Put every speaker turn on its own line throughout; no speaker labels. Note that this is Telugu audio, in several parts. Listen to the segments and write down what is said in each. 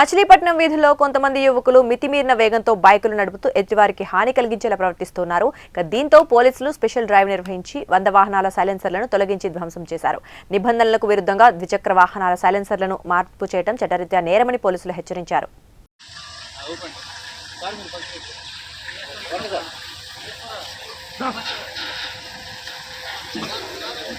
మచిలీపట్నం వీధుల్లో కొంతమంది యువకులు మితిమీరిన వేగంతో బైకులు నడుపుతూ ఎదుటివారికి హాని కలిగించేలా ప్రవర్తిస్తున్నారు. ఇక దీంతో పోలీసులు స్పెషల్ డ్రైవ్ నిర్వహించి వంద వాహనాల సైలెన్సర్లను తొలగించి ధ్వంసం చేశారు. నిబంధనలకు విరుద్ధంగా ద్విచక్ర వాహనాల సైలెన్సర్లను మార్పు చేయడం చట్టరీత్యా నేరమని పోలీసులు హెచ్చరించారు.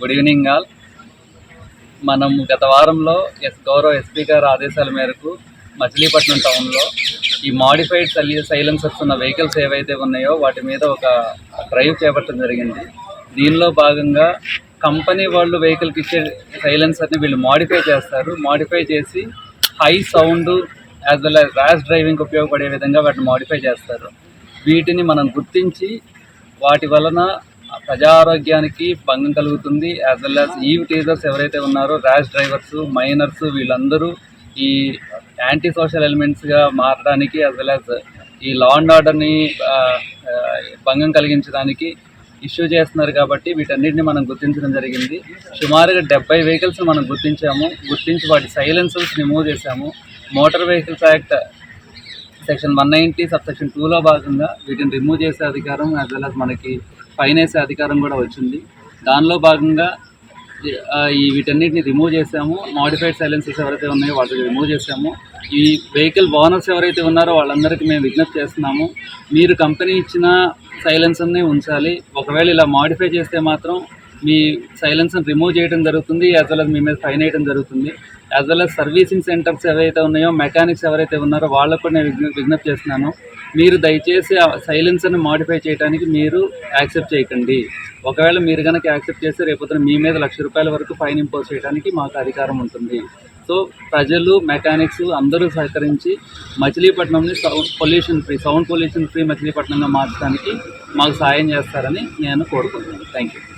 గుడ్ ఈవినింగ్ ఆల్ మనం గత వారంలో ఎస్ గౌరవ ఎస్పీ గారి ఆదేశాల మేరకు మచిలీపట్నం టౌన్లో ఈ మాడిఫైడ్ సైలెన్సర్స్ ఉన్న వెహికల్స్ ఏవైతే ఉన్నాయో వాటి మీద ఒక డ్రైవ్ చేపట్టడం జరిగింది. దీనిలో భాగంగా కంపెనీ వాళ్ళు వెహికల్కి ఇచ్చే సైలెన్సర్ని వీళ్ళు మాడిఫై చేస్తారు. మాడిఫై చేసి high sound as well as rash driving ఉపయోగపడే విధంగా వాటిని మాడిఫై చేస్తారు. వీటిని మనం గుర్తించి వాటి వలన ప్రజారోగ్యానికి భంగం కలుగుతుంది. యాజ్ వెల్ యాజ్ ఈ టీజర్స్ ఎవరైతే ఉన్నారో ర్యాష్ డ్రైవర్స్ మైనర్స్ వీళ్ళందరూ ఈ యాంటీ సోషల్ ఎలిమెంట్స్గా మారడానికి యాజ్ వెల్ యాజ్ ఈ లా అండ్ ఆర్డర్ని భంగం కలిగించడానికి ఇష్యూ చేస్తున్నారు కాబట్టి వీటన్నిటిని మనం గుర్తించడం జరిగింది. సుమారుగా డెబ్బై వెహికల్స్ మనం గుర్తించాము. గుర్తించి వాటి సైలెన్సర్స్ రిమూవ్ చేశాము. Motor vehicles act section one ninety sub section టూలో భాగంగా వీటిని రిమూవ్ చేసే అధికారం యాజ్ వెల్ as మనకి ఫైన్ వేసే అధికారం కూడా వచ్చింది. దానిలో భాగంగా ఈ- ఈ వీటన్నిటిని రిమూవ్ చేసాము. మాడిఫైడ్ సైలెన్సెస్ ఎవరైతే ఉన్నాయో వాటిని రిమూవ్ చేసాము. ఈ వెహికల్ ఓనర్స్ ఎవరైతే ఉన్నారో వాళ్ళందరికీ మేము విజ్ఞప్తి చేస్తున్నాము. మీరు కంపెనీ ఇచ్చిన సైలెన్సర్ని ఉంచాలి. ఒకవేళ ఇలా మాడిఫై చేస్తే మాత్రం మీ సైలెన్స్ని రిమూవ్ చేయడం జరుగుతుంది యాజ్ వెల్ అస్ మీ మీద ఫైన్ వేయడం జరుగుతుంది. As well as servicing centres ఏవైతే ఉన్నాయో మెకానిక్స్ ఎవరైతే ఉన్నారో వాళ్ళకు కూడా నేను విజ్ఞప్తి చేస్తున్నాను. మీరు దయచేసి ఆ సైలెన్సర్ని మాడిఫై చేయడానికి మీరు యాక్సెప్ట్ చేయకండి. ఒకవేళ మీరు కనుక యాక్సెప్ట్ చేస్తే రేపొద్దున మీ మీద లక్ష రూపాయల వరకు ఫైన్ ఇంపోజ్ చేయడానికి మాకు అధికారం ఉంటుంది. సో ప్రజలు మెకానిక్స్ అందరూ సహకరించి మచిలీపట్నంని sound pollution free sound pollution free మచిలీపట్నంగా మార్చడానికి మాకు సాయం చేస్తారని నేను కోరుకుంటున్నాను. Thank you